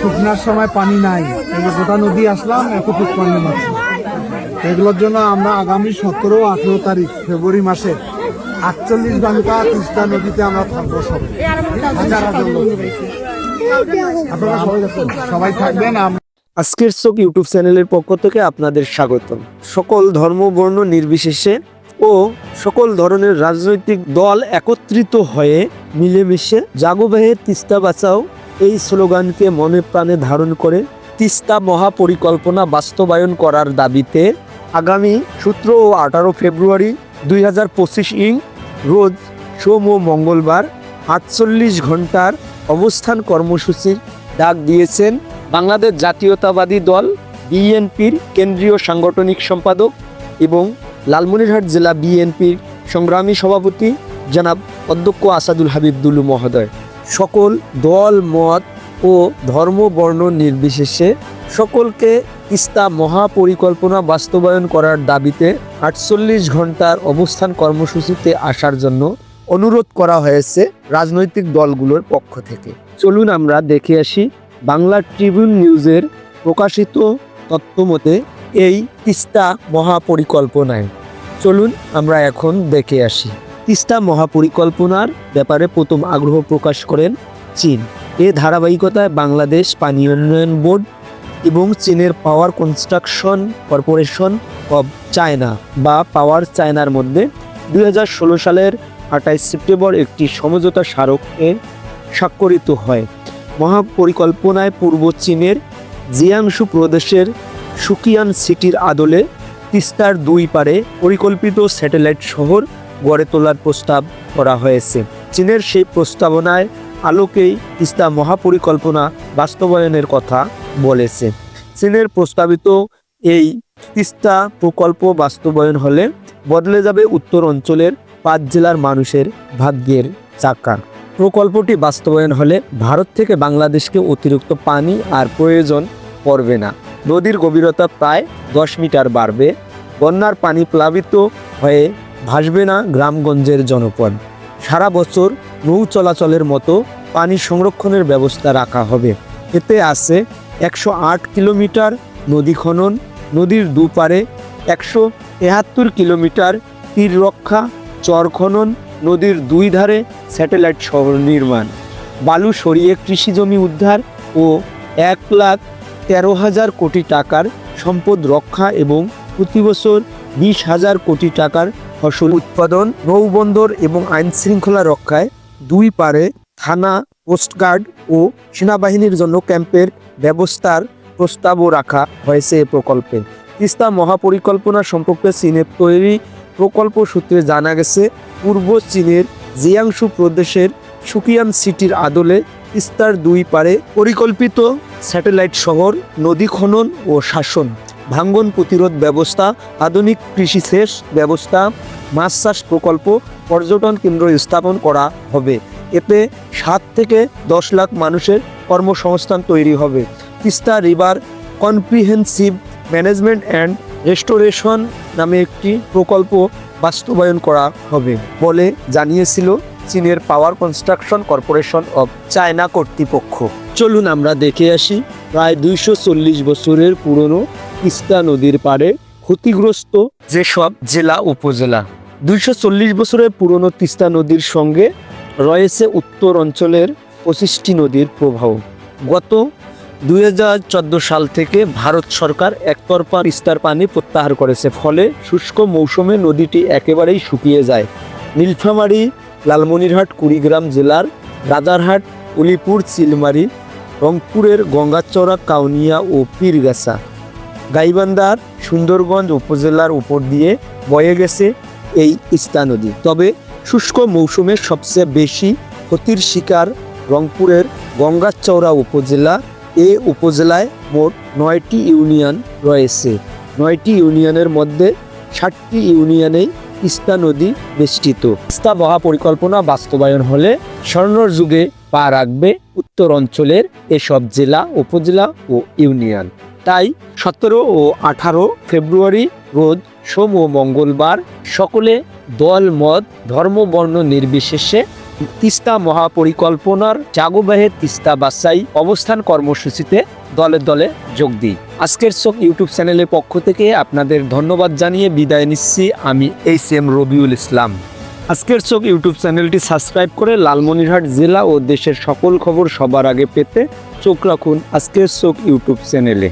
শুকনার সময় পানি নাই। গোটা নদী আসলাম এতটুকু পানি মাত্র। এগুলোর জন্য আমরা আগামী সতেরো আঠেরো তারিখ, ফেব্রুয়ারি মাসে আটচল্লিশ ঘণ্টা তিস্তা নদীতে আমরা থাকব সব। আপনারা সবাই থাকবেন আমরা আজকের চোখ ইউটিউব চ্যানেলের পক্ষ থেকে আপনাদের স্বাগতম। সকল ধর্ম, বর্ণ নির্বিশেষে ও সকল ধরনের রাজনৈতিক দল একত্রিত হয়ে মিলেমিশে জাগোবাহে তিস্তা বাঁচাও। এই স্লোগানকে মনে প্রাণে ধারণ করে তিস্তা মহাপরিকল্পনা বাস্তবায়ন করার দাবিতে আগামী সতেরো ও আঠারো ফেব্রুয়ারি দুই হাজার পঁচিশ ইং রোজ সোম ও মঙ্গলবার আটচল্লিশ ঘণ্টার অবস্থান কর্মসূচির ডাক দিয়েছেন বাংলাদেশ জাতীয়তাবাদী দল, বিএনপির কেন্দ্রীয় সাংগঠনিক সম্পাদক এবং লালমনিরহাট জেলা বিএনপির সংগ্রামী সভাপতি জনাব অধ্যক্ষ আসাদুল হাবিব দুলু মহোদয়। সকল দল, মত ও ধর্ম, বর্ণ নির্বিশেষে সকলকে তিস্তা মহাপরিকল্পনা বাস্তবায়ন করার দাবিতে আটচল্লিশ ঘণ্টার অবস্থান কর্মসূচিতে আসার জন্য অনুরোধ করা হয়েছে রাজনৈতিক দলগুলোর পক্ষ থেকে। চলুন আমরা দেখে আসি বাংলা ট্রিবিউন নিউজের প্রকাশিত তথ্যমতে এই তিস্তা মহাপরিকল্পনায়। চলুন আমরা এখন দেখে আসি। তিস্তা মহাপরিকল্পনার ব্যাপারে প্রথম আগ্রহ প্রকাশ করেন চীন। এ ধারাবাহিকতায় বাংলাদেশ পানি উন্নয়ন বোর্ড এবং চীনের power construction corporation of China বা পাওয়ার চায়নার মধ্যে দু হাজার ষোলো সালের আঠাইশ সেপ্টেম্বর একটি সমঝোতা স্মারকে স্বাক্ষরিত হয়। মহাপরিকল্পনায় পূর্ব চীনের জিয়াংশু প্রদেশের সুকিয়ান সিটির আদলে তিস্তার দুই পারে পরিকল্পিত স্যাটেলাইট শহর গড়ে তোলার প্রস্তাব করা হয়েছে। চীনের সেই প্রস্তাবনায় আলোকেই তিস্তা মহাপরিকল্পনা বাস্তবায়নের কথা বলেছে। চীনের প্রস্তাবিত এই তিস্তা প্রকল্প বাস্তবায়ন হলে বদলে যাবে উত্তর অঞ্চলের পাঁচ জেলার মানুষের ভাগ্যের চাকা। প্রকল্পটি বাস্তবায়ন হলে ভারত থেকে বাংলাদেশকে অতিরিক্ত পানি আর প্রয়োজন পড়বে না। নদীর গভীরতা প্রায় দশ মিটার বাড়বে। বন্যার পানি প্লাবিত হয়ে ভাসবে না গ্রামগঞ্জের জনপদ। সারা বছর নৌ চলাচলের মতো পানি সংরক্ষণের ব্যবস্থা রাখা হবে। এতে আছে একশো আট কিলোমিটার নদী খনন, নদীর দুপারে একশো তেহাত্তর কিলোমিটার তীর রক্ষা, চর খনন, নদীর দুই ধারে স্যাটেলাইট শহর নির্মাণ। বালু সরিয়ে কৃষি জমি উদ্ধার ও এক লাখ তেরো হাজার কোটি টাকার সম্পদ রক্ষা এবং প্রতি বছর বিশ হাজার কোটি টাকার ফসল উৎপাদন, নৌবন্দর এবং আইন শৃঙ্খলা রক্ষায় দুই পারে থানা কোস্টগার্ড ও সেনাবাহিনীর জন্য ক্যাম্পের ব্যবস্থার প্রস্তাবও রাখা হয়েছে এ প্রকল্পে। তিস্তা মহাপরিকল্পনা সম্পর্কে চীনের তৈরি প্রকল্প সূত্রে জানা গেছে, পূর্ব চীনের জিয়াংশু প্রদেশের সুকিয়ান সিটির আদলে তিস্তার দুই পারে পরিকল্পিত স্যাটেলাইট শহর, নদী খনন ও শাসন। ভাঙ্গন প্রতিরোধ ব্যবস্থা, আধুনিক কৃষি সেচ ব্যবস্থা মাছ চাষ প্রকল্প পর্যটন কেন্দ্র স্থাপন করা হবে। এতে সাত থেকে দশ লাখ মানুষের কর্মসংস্থান তৈরি হবে। Teesta river comprehensive management and restoration নামে একটি প্রকল্প বাস্তবায়ন করা হবে বলে জানিয়েছিল চীনের power construction corporation of China কর্তৃপক্ষ। চলুন আমরা দেখে আসি প্রায় দুইশো চল্লিশ বছরের পুরনো তিস্তা নদীর পাড়ে ক্ষতিগ্রস্ত যেসব জেলা উপজেলা। দুইশো চল্লিশ বছরের পুরনো তিস্তা নদীর সঙ্গে রয়েছে উত্তর অঞ্চলের পঁচিশটি নদীর প্রবাহ। গত দুই হাজার চোদ্দ সাল থেকে ভারত সরকার একতরফা তিস্তার পানি প্রত্যাহার করেছে ফলে শুষ্ক মৌসুমে নদীটি একেবারেই শুকিয়ে যায়। নীলফামারী লালমনিরহাট, কুড়িগ্রাম জেলার রাজারহাট, উলিপুর, চিলমারি, রংপুরের গঙ্গাচড়া, কাউনিয়া ও পীরগাছা। গাইবান্ধার সুন্দরগঞ্জ উপজেলার উপর দিয়ে বয়ে গেছে এই তিস্তা নদী। তবে শুষ্ক মৌসুমে সবচেয়ে বেশি ক্ষতির শিকার রংপুরের গঙ্গাচৌড়া উপজেলা। এ উপজেলায় মোট নয়টি ইউনিয়ন রয়েছে। নয়টি ইউনিয়নের মধ্যে ষাটটি ইউনিয়নেই তিস্তা নদী বেষ্টিত। তিস্তা মহাপরিকল্পনা বাস্তবায়ন হলে স্বর্ণর যুগে পা রাখবে উত্তর অঞ্চলের এসব জেলা, উপজেলা ও ইউনিয়ন। তাই সতেরো ও আঠারো ফেব্রুয়ারি রোজ সোম ও মঙ্গলবার সকলে দল, মত, ধর্ম, বর্ণ নির্বিশেষে তিস্তা মহাপরিকল্পনার জাগোবাহে তিস্তা বাসাই অবস্থান কর্মসূচিতে দলে দলে যোগ দিই। আজকের চোখ ইউটিউব চ্যানেলের পক্ষ থেকে আপনাদের ধন্যবাদ জানিয়ে বিদায় নিচ্ছি। আমি এইচ এম রবিউল ইসলাম। আজকের চোখ ইউটিউব চ্যানেলটি সাবস্ক্রাইব করে লালমনিরহাট জেলা ও দেশের সকল খবর সবার আগে পেতে চোখ রাখুন আজকের চোখ ইউটিউব চ্যানেলে।